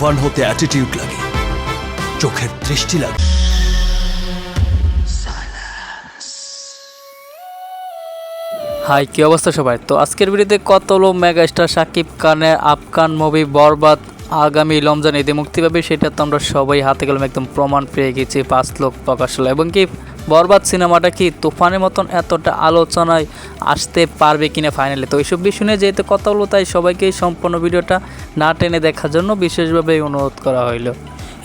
তুফান হতে অ্যাটিটিউড লাগে। চোখের দৃষ্টি লাগে। হাই, কি অবস্থা সবাই? তো আজকের ভিডিওতে কত হলো মেগা স্টার সাকিব খানের, আফগান মুভি বরবাদ, আগামী রমজান ঈদে মুক্তি পাবে, সেটা তো আমরা সবাই হাতে কলমে একদম প্রমাণ পেয়ে গেছি, পাঁচ লোক প্রকাশ হলো। এবং কি বরবাদ সিনেমাটা কি তুফানের মতন এতটা আলোচনায় আসতে পারবে কিনা ফাইনালে তো এইসব বিষয় নিয়ে যেহেতু কথা হলো, তাই সবাইকে এই সম্পূর্ণ ভিডিওটা না টেনে দেখার জন্য বিশেষভাবে অনুরোধ করা হইল।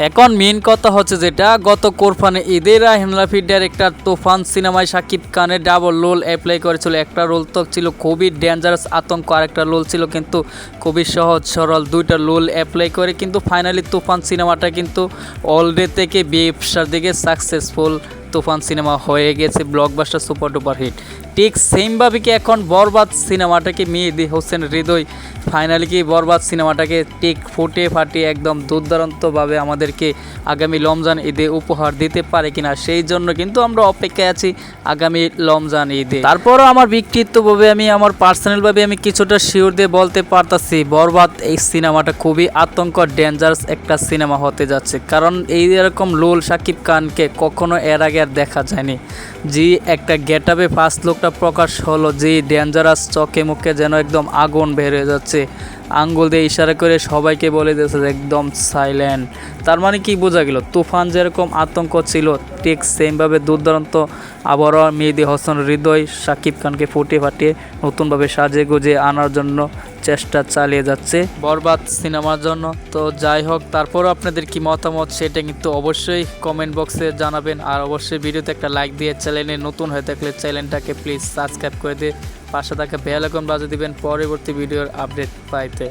এখন মেন কথা হচ্ছে যেটা, গত কোরফানে ঈদের রাহিমলাফি ডাইরেক্টর তুফান সিনেমায় শাকিব খানের ডাবল রোল অ্যাপ্লাই করেছিল। একটা রোল তো ছিল খুবই ডেঞ্জারাস আতঙ্ক আর একটা রোল ছিল কিন্তু খুবই সহজ সরল। দুইটা রোল অ্যাপ্লাই করে কিন্তু ফাইনালি তুফান সিনেমাটা কিন্তু অলরেডি থেকে ব্যবসার দিকে সাকসেসফুল তুফান সিনেমা হয়ে গেছে ব্লকবাস্টার সুপার ডুপার হিট। ঠিক সেমভাবে কি এখন বরবাদ সিনেমাটাকে মেহেদি হোসেন হৃদয় ফাইনালি কি বরবাদ সিনেমাটাকে ঠিক ফুটে ফাটিয়ে একদম দুর্দান্তভাবে আমাদেরকে আগামী লমজান ঈদে উপহার দিতে পারে কিনা সেই জন্য কিন্তু আমরা অপেক্ষায় আছি আগামী লমজান ঈদে। তারপরও আমার ব্যক্তিত্বভাবে আমি, আমার পার্সোনালভাবে আমি কিছুটা শিওর দিয়ে বলতে পারতাছি, বরবাদ এই সিনেমাটা খুবই আতঙ্ক ডেঞ্জারাস একটা সিনেমা হতে যাচ্ছে। কারণ এই এরকম লোল সাকিব খানকে কখনো এর আগে আর দেখা যায়নি। যে একটা গেট আপে ফার্স্ট লোকটা প্রকাশ হলো যে ডেঞ্জারাস চোখে মুখে যেন একদম আগুন বের হয়ে যাচ্ছে। আঙ্গুল দিয়ে ইশারা করে সবাইকে বলে দিয়েছে যে একদম সাইলেন্ট তার মানে কি বোঝা গেল? তুফান যেরকম আতঙ্ক ছিল, ঠিক সেমভাবে দুর্দান্ত আবহাওয়া মেহেদি হোসেন, হৃদয় সাকিব খানকে ফুটিয়ে ফাটিয়ে নতুনভাবে সাজে গুজে আনার জন্য চেষ্টা চালিয়ে যাচ্ছে বরবাদ সিনেমার জন্য। তো যাই হোক, তারপরও আপনাদের কি মতামত সেটা কিন্তু অবশ্যই কমেন্ট বক্সে জানাবেন। আর অবশ্যই ভিডিওতে একটা লাইক দিয়ে চ্যানেলে নতুন হয়ে থাকলে চ্যানেলটাকে প্লিজ সাবস্ক্রাইব করে দিয়ে পাশে থাকা বেল আইকন বাজে দিবেন পরবর্তী ভিডিওর আপডেট পাইতে।